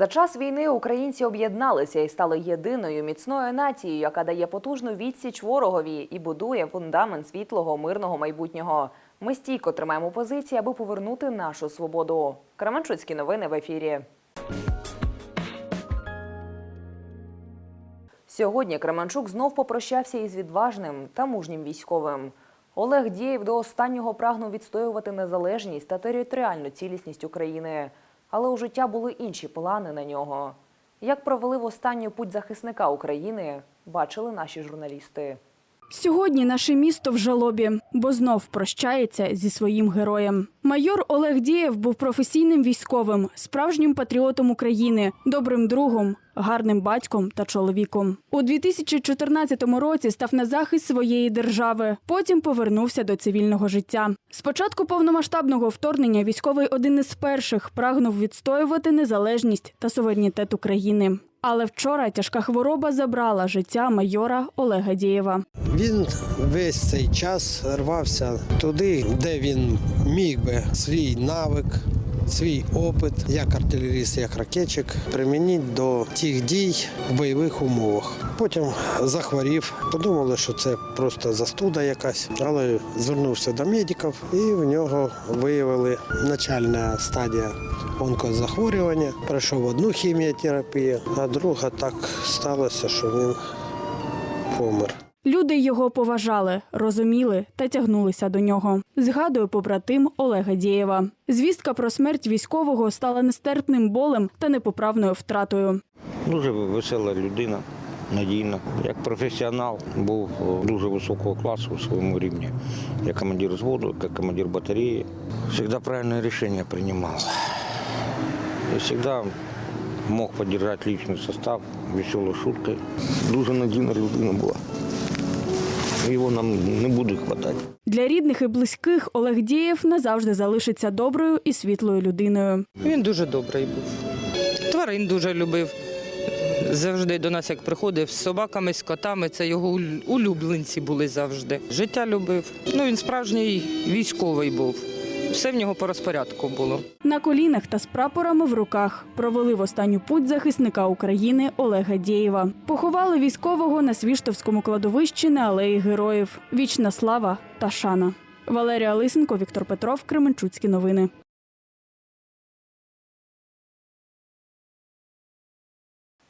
За час війни українці об'єдналися і стали єдиною міцною нацією, яка дає потужну відсіч ворогові і будує фундамент світлого мирного майбутнього. Ми стійко тримаємо позиції, аби повернути нашу свободу. Кременчуцькі новини в ефірі. Сьогодні Кременчук знов попрощався із відважним та мужнім військовим. Олег Дєєв до останнього прагнув відстоювати незалежність та територіальну цілісність України. Але у життя були інші плани на нього. Як провели в останню путь захисника України, бачили наші журналісти. Сьогодні наше місто в жалобі, бо знов прощається зі своїм героєм. Майор Олег Дієв був професійним військовим, справжнім патріотом України, добрим другом, гарним батьком та чоловіком. У 2014 році став на захист своєї держави. Потім повернувся до цивільного життя. З початку повномасштабного вторгнення військовий один із перших прагнув відстоювати незалежність та суверенітет України. Але вчора тяжка хвороба забрала життя майора Олега Дієва. Він весь цей час рвався туди, де він міг би свій навик, свій опит, як артилеріст, як ракетчик, примінити до тих дій в бойових умовах. Потім захворів, подумали, що це просто застуда якась, але звернувся до медиків і в нього виявили начальна стадія онкозахворювання. Пройшов одну хіміотерапію, а друга так сталося, що він помер. Люди його поважали, розуміли та тягнулися до нього. Згадує побратим Олега Дєєва. Звістка про смерть військового стала нестерпним болем та непоправною втратою. Дуже весела людина, надійна. Як професіонал був дуже високого класу у своєму рівні. Як командир взводу, як командир батареї. Завжди правильне рішення приймав. І завжди мог підтримати личний состав веселою шуткою. Дуже надійна людина була. Його нам не буде хватати. Для рідних і близьких Олег Дієв назавжди залишиться доброю і світлою людиною. Він дуже добрий був. Тварин дуже любив. Завжди до нас, як приходив з собаками, з котами, це його улюбленці були завжди. Життя любив. Ну, він справжній військовий був. Все в нього по розпорядку було. На колінах та з прапорами в руках провели в останню путь захисника України Олега Дєєва. Поховали військового на Свіштовському кладовищі на алеї героїв. Вічна слава та шана. Валерія Лисенко, Віктор Петров, Кременчуцькі новини.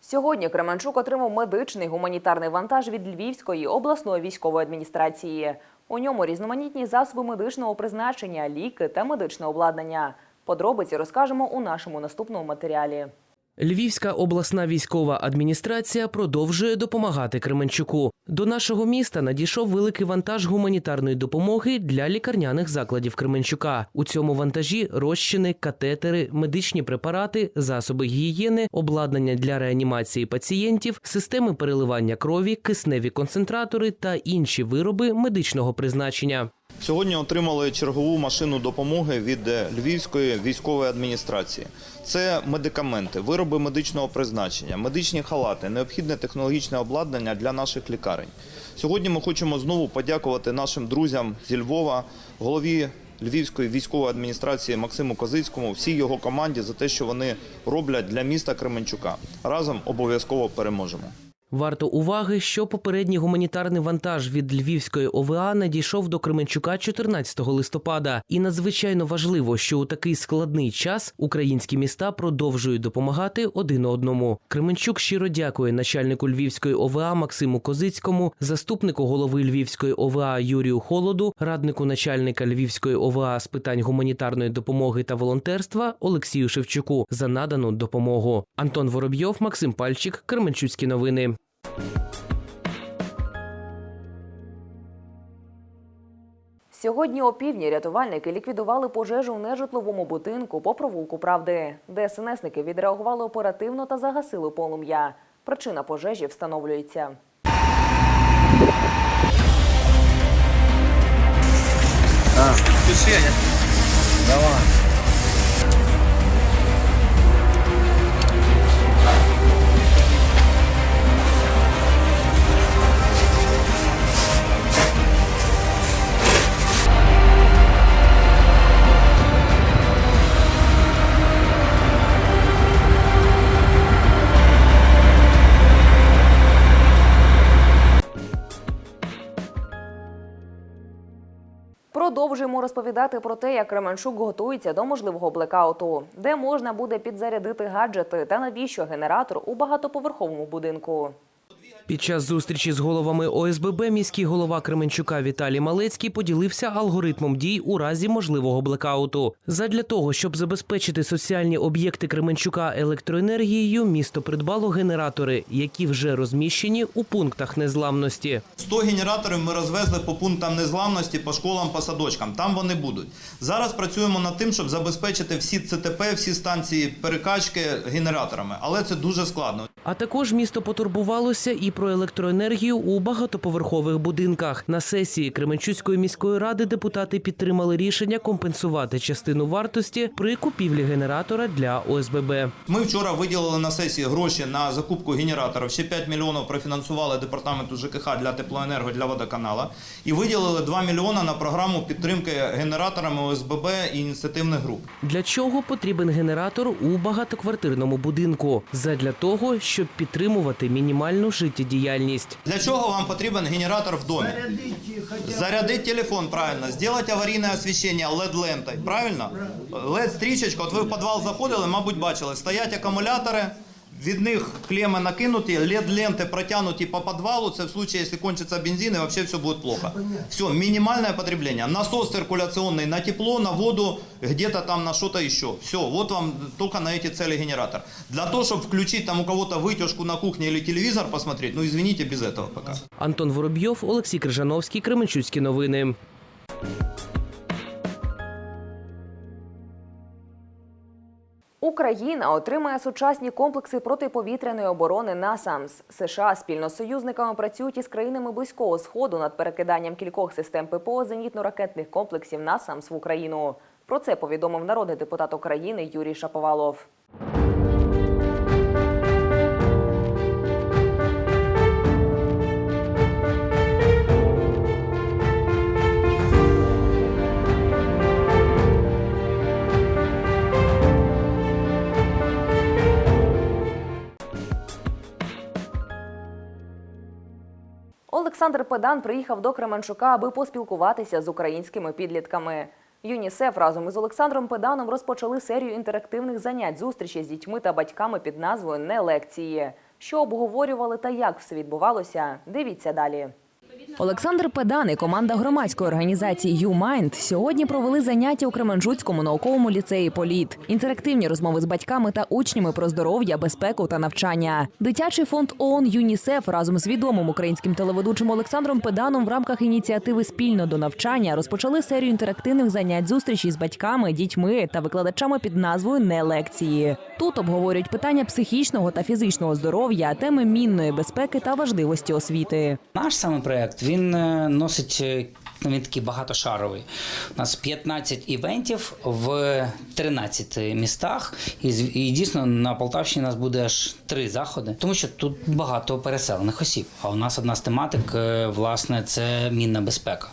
Сьогодні Кременчук отримав медичний гуманітарний вантаж від Львівської обласної військової адміністрації. У ньому різноманітні засоби медичного призначення, ліки та медичне обладнання. Подробиці розкажемо у нашому наступному матеріалі. Львівська обласна військова адміністрація продовжує допомагати Кременчуку. До нашого міста надійшов великий вантаж гуманітарної допомоги для лікарняних закладів Кременчука. У цьому вантажі розчини, катетери, медичні препарати, засоби гігієни, обладнання для реанімації пацієнтів, системи переливання крові, кисневі концентратори та інші вироби медичного призначення. Сьогодні отримали чергову машину допомоги від е, Львівської військової адміністрації. Це медикаменти, вироби медичного призначення, медичні халати, необхідне технологічне обладнання для наших лікарень. Сьогодні ми хочемо знову подякувати нашим друзям зі Львова, голові Львівської військової адміністрації Максиму Козицькому, всій його команді за те, що вони роблять для міста Кременчука. Разом обов'язково переможемо. Варто уваги, що попередній гуманітарний вантаж від Львівської ОВА надійшов до Кременчука 14 листопада. І надзвичайно важливо, що у такий складний час українські міста продовжують допомагати один одному. Кременчук щиро дякує начальнику Львівської ОВА Максиму Козицькому, заступнику голови Львівської ОВА Юрію Холоду, раднику начальника Львівської ОВА з питань гуманітарної допомоги та волонтерства Олексію Шевчуку за надану допомогу. Антон Воробйов, Максим Пальчик, Кременчуцькі новини. Сьогодні о опівдні рятувальники ліквідували пожежу в нежитловому будинку по провулку правди. ДСНСники відреагували оперативно та загасили полум'я. Причина пожежі встановлюється. А. Давай. Продовжуємо розповідати про те, як Кременчук готується до можливого блекауту, де можна буде підзарядити гаджети та навіщо генератор у багатоповерховому будинку. Під час зустрічі з головами ОСББ міський голова Кременчука Віталій Малецький поділився алгоритмом дій у разі можливого блекауту. Задля того, щоб забезпечити соціальні об'єкти Кременчука електроенергією, місто придбало генератори, які вже розміщені у пунктах незламності. 100 генераторів ми розвезли по пунктам незламності, по школам, по садочкам. Там вони будуть. Зараз працюємо над тим, щоб забезпечити всі ЦТП, всі станції перекачки генераторами. Але це дуже складно. А також місто потурбувалося і про електроенергію у багатоповерхових будинках. На сесії Кременчуцької міської ради депутати підтримали рішення компенсувати частину вартості при купівлі генератора для ОСББ. Ми вчора виділили на сесії гроші на закупку генераторів. Ще 5 мільйонів профінансували департаменту ЖКХ для теплоенерго для водоканала. І виділили 2 мільйони на програму підтримки генераторами ОСББ і ініціативних груп. Для чого потрібен генератор у багатоквартирному будинку? Задля того, щоб підтримувати мінімальну життєдіяльність. Для чого вам потрібен генератор в домі? Зарядити телефон, правильно. зробити аварійне освітлення LED-лентой, правильно? LED-стрічечка, от ви в підвал заходили, мабуть, бачили, стоять акумулятори, від них клеми накинуті, LED-ленти протягнуті по підвалу, це в случае, якщо кончиться бензин, і вообще все буде плохо. Все, минимальное потребление. Насос циркуляционный на тепло, на воду, где-то там на что-то еще. Все, вот вам только на эти цели генератор. Для того, чтобы включить там у кого-то вытяжку на кухне или телевизор посмотреть, ну извините, без этого пока. Антон Воробйов, Олексій Крижановський, Кременчуцькі новини. Україна отримає сучасні комплекси протиповітряної оборони НАСАМС. США спільно з союзниками працюють із країнами близького сходу над перекиданням кількох систем ППО зенітно-ракетних комплексів НАСАМС в Україну. Про це повідомив народний депутат України Юрій Шаповалов. Олександр Педан приїхав до Кременчука, аби поспілкуватися з українськими підлітками. ЮНІСЕФ разом із Олександром Педаном розпочали серію інтерактивних занять зустрічі з дітьми та батьками під назвою Не лекції. Що обговорювали та як все відбувалося, дивіться далі. Олександр Педан і команда громадської організації «Ю-Майнд» сьогодні провели заняття у Кременчуцькому науковому ліцеї «Політ». Інтерактивні розмови з батьками та учнями про здоров'я, безпеку та навчання. Дитячий фонд ООН «ЮНІСЕФ» разом з відомим українським телеведучим Олександром Педаном в рамках ініціативи «Спільно до навчання» розпочали серію інтерактивних занять зустрічі з батьками, дітьми та викладачами під назвою «Не лекції». Тут обговорюють питання психічного та фізичного здоров'я, теми мінної безпеки та важливості освіти. Наш саме проект він е, носить е, він такий багатошаровий. У нас 15 івентів в 13 містах, і, і дійсно на Полтавщині нас буде аж три заходи, тому що тут багато переселених осіб. А у нас одна з тематик, е, власне, це мінна безпека.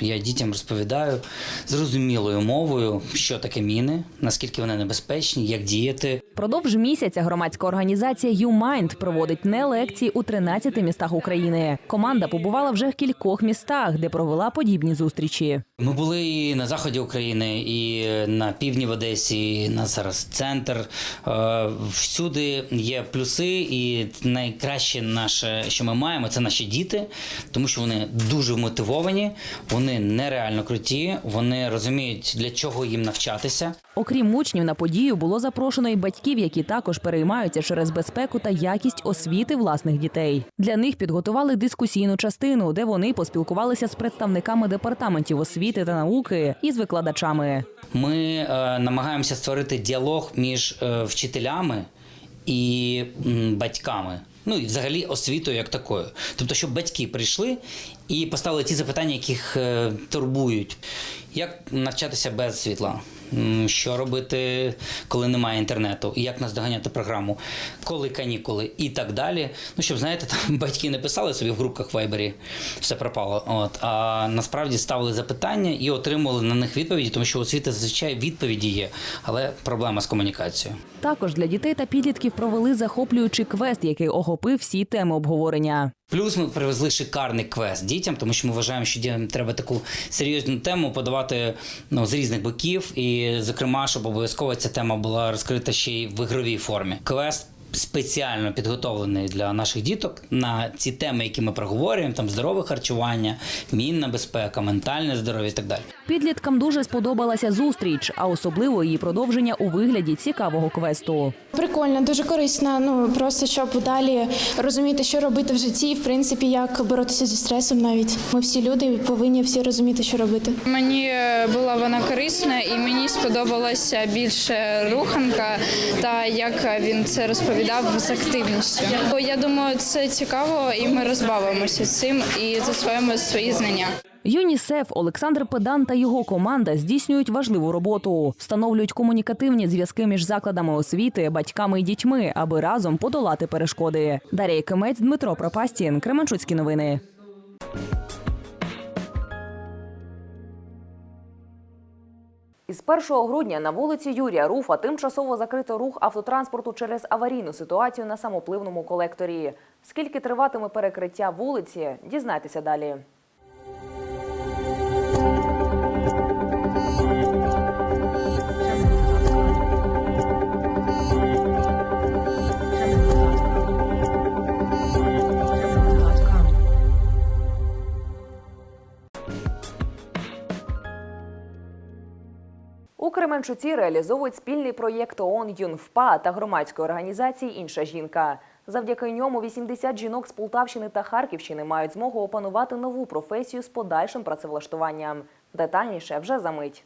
Я дітям розповідаю зрозумілою мовою, що таке міни, наскільки вони небезпечні, як діяти. Продовж місяця громадська організація «Ю-Майнд» проводить не лекції у 13 містах України. Команда побувала вже в кількох містах, де провела подібні зустрічі. Ми були і на заході України, і на півдні в Одесі, і на зараз центр. Е, Всюди є плюси, і найкраще наше, що ми маємо, це наші діти, тому що вони дуже мотивовані, вони нереально круті, вони розуміють, для чого їм навчатися. Окрім учнів, на подію було запрошено і батьків, які також переймаються через безпеку та якість освіти власних дітей. Для них підготували дискусійну частину, де вони поспілкувалися з представниками департаментів освіти та науки і з викладачами. Ми е, намагаємося створити діалог між е, вчителями і батьками. Ну і взагалі освітою як такою. Тобто, щоб батьки прийшли і поставили ті запитання, яких е, турбують. Як навчатися без світла? Що робити, коли немає інтернету? Як наздоганяти програму? Коли канікули і так далі. Ну, щоб знаєте, там батьки не писали собі в групках Вайбері, все пропало. От а насправді ставили запитання і отримували на них відповіді, тому що у освіти зазвичай відповіді є, але проблема з комунікацією. Також для дітей та підлітків провели захоплюючий квест, який охопив всі теми обговорення. Плюс ми привезли шикарний квест дітям, тому що ми вважаємо, що дітям треба таку серйозну тему подавати ну, з різних боків. І, зокрема, щоб обов'язково ця тема була розкрита ще й в ігровій формі. Квест спеціально підготовлений для наших діток на ці теми, які ми проговорюємо: там здорове харчування, мінна безпека, ментальне здоров'я і так далі. Підліткам дуже сподобалася зустріч, а особливо її продовження у вигляді цікавого квесту. Прикольно, дуже корисно. Ну просто щоб далі розуміти, що робити в житті, в принципі, як боротися зі стресом. Навіть ми всі люди повинні всі розуміти, що робити. Мені е, була вона корисна і мені сподобалася більше руханка та як він це розповідав з активністю. Я думаю, це цікаво, і ми розбавимося цим і засвоїмо свої знання. ЮНІСЕФ, Олександр Педан та його команда здійснюють важливу роботу, встановлюють комунікативні зв'язки між закладами освіти, батьками і дітьми, аби разом подолати перешкоди. Дар'я Кимець, Дмитро Пропастін, Кременчуцькі новини. Із 1 грудня на вулиці Юрія Руфа тимчасово закрито рух автотранспорту через аварійну ситуацію на самопливному колекторі. Скільки триватиме перекриття вулиці, дізнайтеся далі. Кременчуці реалізовують спільний проєкт ООН ЮНФПА та громадської організації Інша жінка. Завдяки ньому 80 жінок з Полтавщини та Харківщини мають змогу опанувати нову професію з подальшим працевлаштуванням. Детальніше вже за мить.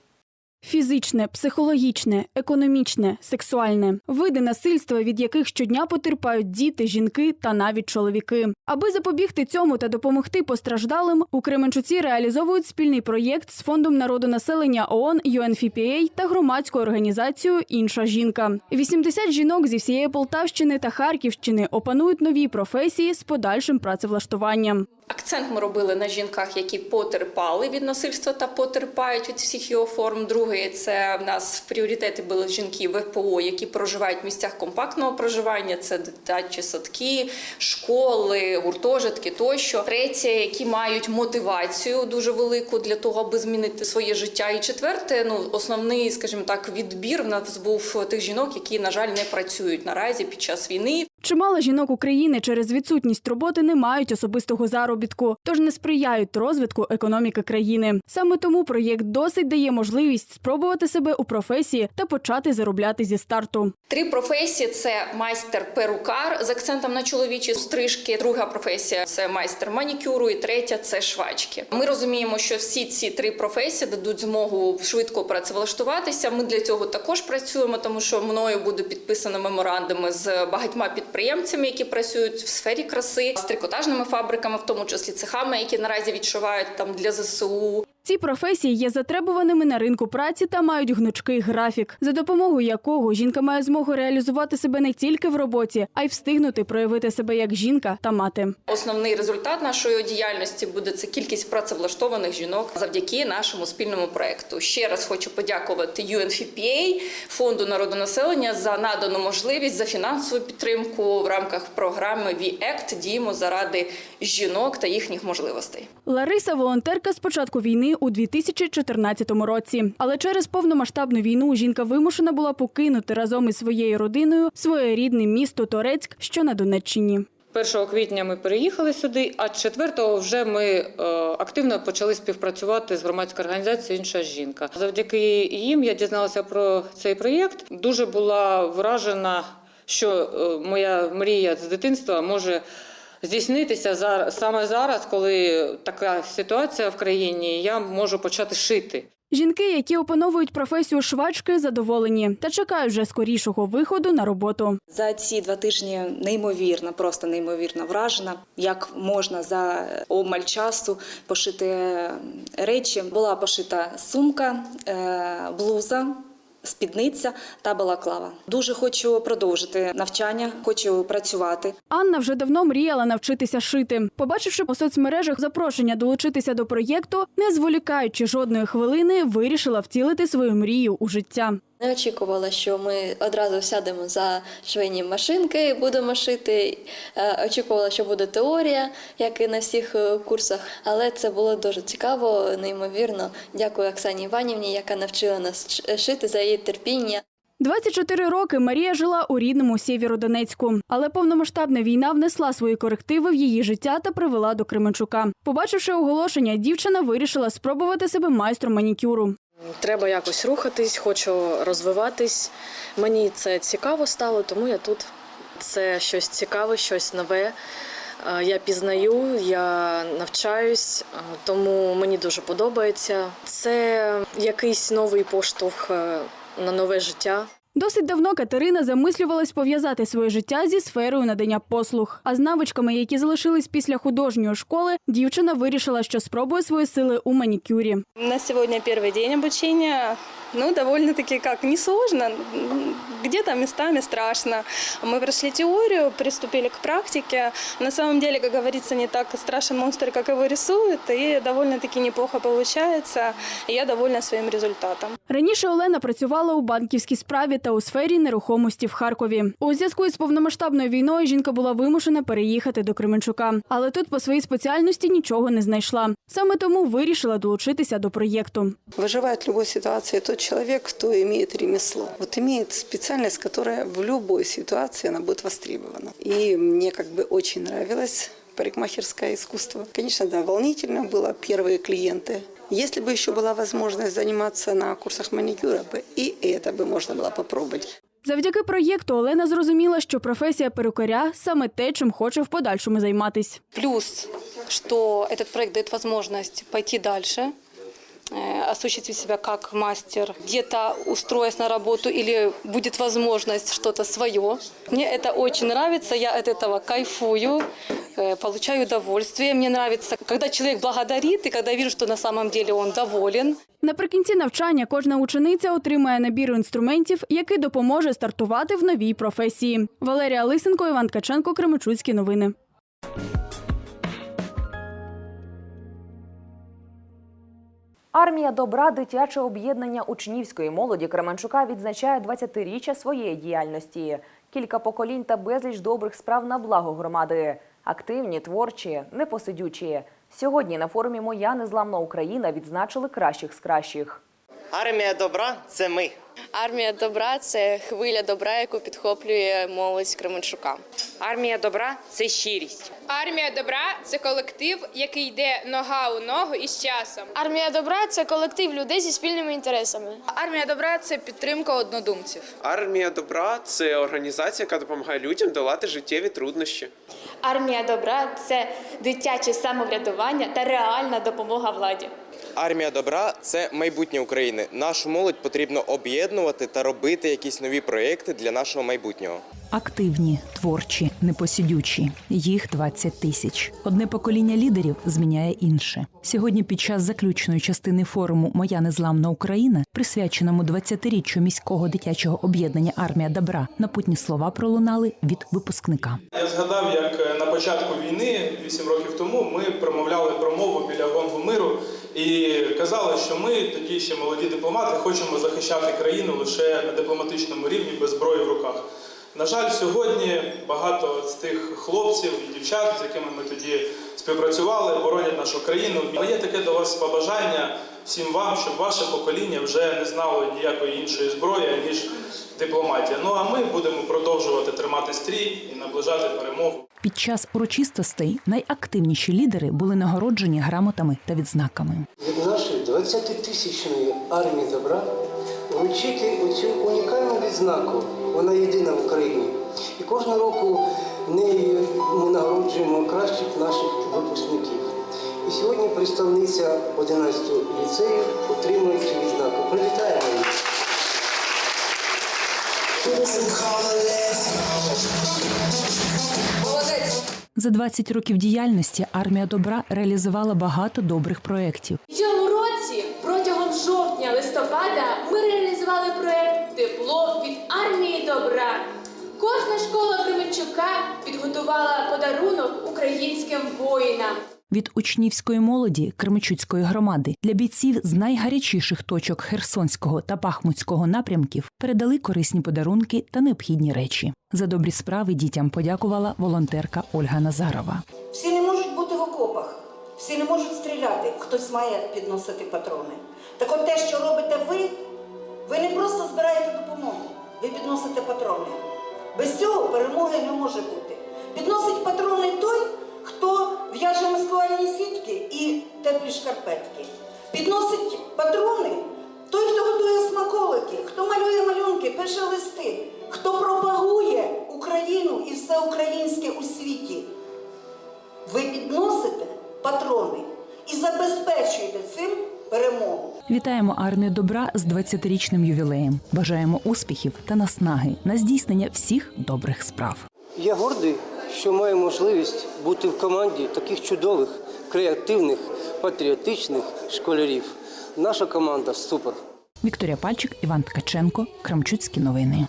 Фізичне, психологічне, економічне, сексуальне види насильства, від яких щодня потерпають діти, жінки та навіть чоловіки. Аби запобігти цьому та допомогти постраждалим, у Кременчуці реалізовують спільний проєкт з фондом народонаселення ООН UNFPA та громадською організацією Інша жінка. 80 жінок зі всієї Полтавщини та Харківщини опанують нові професії з подальшим працевлаштуванням. Акцент ми робили на жінках, які потерпали від насильства та потерпають від всіх його форм. Другий це в нас в пріоритети були жінки ВПО, які проживають в місцях компактного проживання. Це дитячі садки, школи, гуртожитки тощо. Третє, які мають мотивацію дуже велику для того, аби змінити своє життя. І четверте, ну основний, скажімо так, відбір в нас був тих жінок, які на жаль не працюють наразі під час війни. Чимало жінок України через відсутність роботи не мають особистого заробітку, тож не сприяють розвитку економіки країни. Саме тому проєкт досить дає можливість спробувати себе у професії та почати заробляти зі старту. Три професії це майстер-перукар з акцентом на чоловічі стрижки. Друга професія це майстер манікюру, і третя це швачки. Ми розуміємо, що всі ці три професії дадуть змогу швидко працевлаштуватися. Ми для цього також працюємо, тому що мною буде підписано меморандуми з багатьма підприємцями, які працюють в сфері краси, з трикотажними фабриками, в тому числі цехами, які наразі відшивають там для ЗСУ. Ці професії є затребуваними на ринку праці та мають гнучкий графік, за допомогою якого жінка має змогу реалізувати себе не тільки в роботі, а й встигнути проявити себе як жінка та мати. Основний результат нашої діяльності буде це кількість працевлаштованих жінок завдяки нашому спільному проекту. Ще раз хочу подякувати UNFPA, фонду народонаселення за надану можливість за фінансову підтримку в рамках програми VACT діємо заради жінок та їхніх можливостей. Лариса волонтерка з початку війни у 2014 році. Але через повномасштабну війну жінка вимушена була покинути разом із своєю родиною своє рідне місто Торецьк, що на Донеччині. 1 квітня ми переїхали сюди, а 4 вже ми е, активно почали співпрацювати з громадською організацією Інша жінка. Завдяки їм я дізналася про цей проєкт. Дуже була вражена, що е, моя мрія з дитинства може здійснитися зараз саме зараз, коли така ситуація в країні. Я можу почати шити. Жінки, які опановують професію швачки, задоволені та чекають вже скорішого виходу на роботу. За ці два тижні неймовірно, просто неймовірно вражена, як можна за обмаль часу пошити речі. Була пошита сумка, е, блуза. Спідниця та балаклава. Дуже хочу продовжити навчання, хочу працювати. Анна вже давно мріяла навчитися шити. Побачивши у соцмережах запрошення долучитися до проєкту, не зволікаючи жодної хвилини, вирішила втілити свою мрію у життя. Не очікувала, що ми одразу сядемо за швейні машинки, і будемо шити. Е, Очікувала, що буде теорія, як і на всіх е, курсах. Але це було дуже цікаво, неймовірно. Дякую Оксані Іванівні, яка навчила нас шити за її терпіння. 24 роки Марія жила у рідному Сєвєродонецьку, але повномасштабна війна внесла свої корективи в її життя та привела до Кременчука. Побачивши оголошення, дівчина вирішила спробувати себе майстром манікюру. Треба якось рухатись, хочу розвиватись. Мені це цікаво стало, тому я тут. Це щось цікаве, щось нове. Е, Я пізнаю, я навчаюсь, е, тому мені дуже подобається. Це якийсь новий поштовх е, на нове життя. Досить давно Катерина замислювалась пов'язати своє життя зі сферою надання послуг. А з навичками, які залишились після художньої школи, дівчина вирішила, що спробує свої сили у манікюрі. На сьогодні перший день обучения. Ну, довольно-таки как несложно, где-то местами страшно. Мы прошли теорию, приступили к практике. На самом деле, как говорится, не так страшен монстр, как его рисуют, и довольно-таки неплохо получается. И я довольна своим результатом. Раніше Олена працювала у банківській справі та у сфері нерухомості в Харкові. У зв'язку із повномасштабною війною жінка була вимушена переїхати до Кременчука, але тут по своїй спеціальності нічого не знайшла. Саме тому вирішила долучитися до проєкту. Выживает в любой ситуации тот человек, кто имеет ремесло. Вот имеет специальность, которая в любой ситуации она будет востребована. И мне как бы очень нравилось парикмахерское искусство. Конечно, да, волнительно было первые клиенты. Если бы еще была возможность заниматься на курсах маникюра, бы и это бы можно было попробовать. Завдяки проєкту Олена зрозуміла, що професія перукаря саме те, чим хоче в подальшому займатись. Плюс, что этот проект дает возможность пойти дальше, э, осуществить себя как мастер, где-то устроясь на работу или будет возможность что-то свое. Мне это очень нравится, я от этого кайфую, э, получаю удовольствие. Мне нравится, когда человек благодарит и когда я вижу, что на самом деле он доволен. Наприкінці навчання кожна учениця отримає набір інструментів, який допоможе стартувати в новій професії. Валерія Лисенко, Іван Ткаченко, Кременчуцькі новини. Армія добра дитяче об'єднання учнівської молоді Кременчука відзначає 20-річчя своєї діяльності. Кілька поколінь та безліч добрих справ на благо громади. Активні, творчі, непосидючі. Сьогодні на форумі Моя незламна Україна відзначили кращих з кращих. Армія добра це ми. Армія добра це хвиля добра, яку підхоплює молодь Кременчука. Армія добра це щирість. Армія добра це колектив, який йде нога у ногу із часом. Армія добра це колектив людей зі спільними інтересами. Армія добра це підтримка однодумців. Армія добра це організація, яка допомагає людям долати життєві труднощі. Армія добра це дитяче самоврядування та реальна допомога владі. Армія добра це майбутнє України. Нашу молодь потрібно об'єднувати та робити якісь нові проекти для нашого майбутнього. Активні, творчі, непосидючі. Їх 20 тисяч. Одне покоління лідерів зміняє інше. Сьогодні, під час заключної частини форуму Моя незламна Україна, присвяченому 20-річчю міського дитячого об'єднання Армія добра, напутні слова пролунали від випускника. Я згадав, як е, на початку війни, 8 років тому, ми промовляли промову біля гонгу миру і казали, що ми тоді ще молоді дипломати хочемо захищати країну лише на дипломатичному рівні без зброї в руках. На жаль, сьогодні багато з тих хлопців і дівчат, з якими ми тоді співпрацювали, боронять нашу країну. Моє таке до вас побажання всім вам, щоб ваше покоління вже не знало ніякої іншої зброї, ніж дипломатія. Ну а ми будемо продовжувати тримати стрій і наближати перемогу. Під час урочистостей найактивніші лідери були нагороджені грамотами та відзнаками. Від нашої 20-тисячної армії добра вручити оцю унікальну відзнаку. Вона єдина в Україні. І кожного року нею ми нагороджуємо кращих наших випускників. І сьогодні представниця 11 ліцею отримує цю відзнаку. Привітаємо її. За 20 років діяльності армія добра реалізувала багато добрих проєктів. В цьому році протягом жовтня-листопада ми реалізували проект Тепло від армії добра. Кожна школа Кременчука підготувала подарунок українським воїнам. Від учнівської молоді Кременчуцької громади для бійців з найгарячіших точок Херсонського та Бахмутського напрямків передали корисні подарунки та необхідні речі. За добрі справи дітям подякувала волонтерка Ольга Назарова. Всі не можуть бути в окопах, всі не можуть стріляти, хтось має підносити патрони. Так от те, що робите ви, ви не просто збираєте допомогу, ви підносите патрони. Без цього перемоги не може бути. Підносить патрони той, хто в'яже маскувальні сітки і теплі шкарпетки. Підносить патрони той, хто готує смаколики, хто малює малюнки, пише листи, хто пропагує Україну і все українське у світі. Ви підносите патрони і забезпечуєте цим перемогу. Вітаємо армію добра з 20-річним ювілеєм. Бажаємо успіхів та наснаги на здійснення всіх добрих справ. Я гордий, що маю можливість бути в команді таких чудових, креативних, патріотичних школярів. Наша команда супер. Вікторія Пальчик, Іван Ткаченко, Крамчуцькі новини.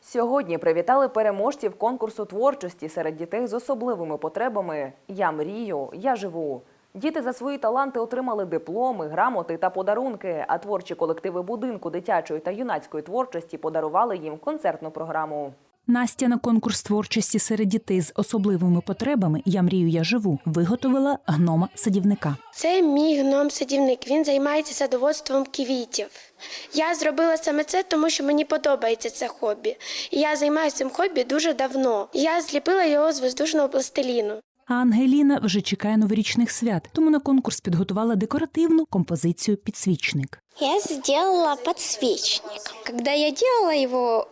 Сьогодні привітали переможців конкурсу творчості серед дітей з особливими потребами Я мрію, я живу. Діти за свої таланти отримали дипломи, грамоти та подарунки. А творчі колективи будинку дитячої та юнацької творчості подарували їм концертну програму. Настя на конкурс творчості серед дітей з особливими потребами Я мрію, я живу виготовила гнома садівника. Це мій гном-садівник. Він займається садоводством квітів. Я зробила саме це, тому що мені подобається це хобі. І я займаюся цим хобі дуже давно. Я зліпила його з воздушного пластиліну. А Ангеліна вже чекає новорічних свят, тому на конкурс підготувала декоративну композицію Підсвічник. Я сделала подсвечник. Когда я делала его,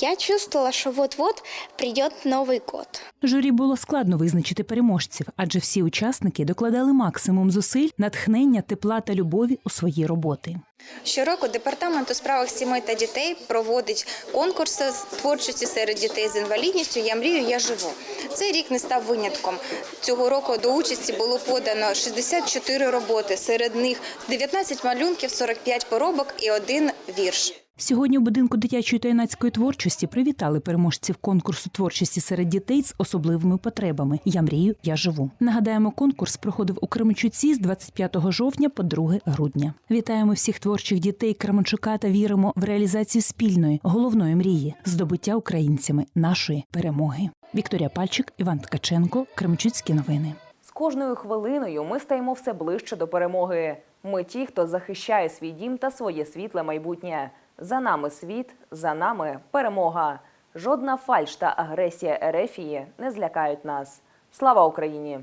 я чувствовала, что вот-вот придет Новый год. Журі було складно визначити переможців, адже всі учасники докладали максимум зусиль, натхнення, тепла та любові у свої роботи. Щороку департамент у справах сімей та дітей проводить конкурси з творчості серед дітей з інвалідністю Я мрію, я живу. Цей рік не став винятком. Цього року до участі було подано 64 роботи. Серед них 19 малюнків, 45 поробок і один вірш. Сьогодні у будинку дитячої та юнацької творчості привітали переможців конкурсу творчості серед дітей з особливими потребами. Я мрію, я живу. Нагадаємо, конкурс проходив у Кременчуці з 25 жовтня по 2 грудня. Вітаємо всіх творчих дітей Кременчука та віримо в реалізацію спільної головної мрії здобуття українцями нашої перемоги. Вікторія Пальчик, Іван Ткаченко, Кременчуцькі новини. З кожною хвилиною ми стаємо все ближче до перемоги. Ми ті, хто захищає свій дім та своє світле майбутнє. За нами світ, за нами перемога. Жодна фальш та агресія Ерефії не злякають нас. Слава Україні!